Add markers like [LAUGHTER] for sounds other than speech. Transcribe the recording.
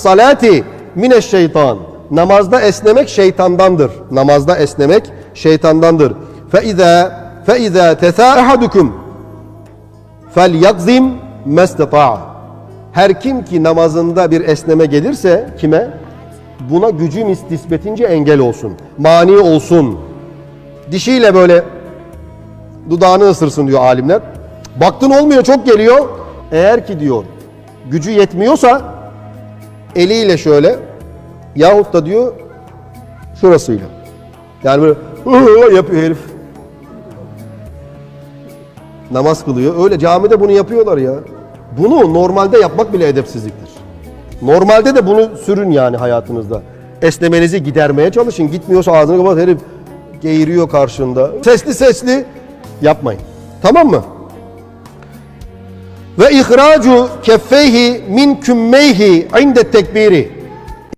salati mineşşeytan. Namazda esnemek şeytandandır. Namazda esnemek şeytandandır. Fe izâ fe izâ tesâ ehadukum fel yakzim mestata'a. Her kim ki namazında bir esneme gelirse kime? Buna gücü nis- nispetince engel olsun. Mani olsun. Dişiyle böyle dudağını ısırsın diyor alimler. Baktın olmuyor çok geliyor. Eğer ki diyor gücü yetmiyorsa eliyle şöyle yahut da diyor şurasıyla. Yani böyle [LAUGHS] yapıyor herif. Namaz kılıyor. Öyle camide bunu yapıyorlar ya. Bunu normalde yapmak bile edepsizliktir. Normalde de bunu sürün yani hayatınızda. Esnemenizi gidermeye çalışın. Gitmiyorsa ağzını kapat herif geğiriyor karşında. Sesli sesli yapmayın. Tamam mı? Ve ihracu keffeyhi min kümmeyhi inde tekbiri.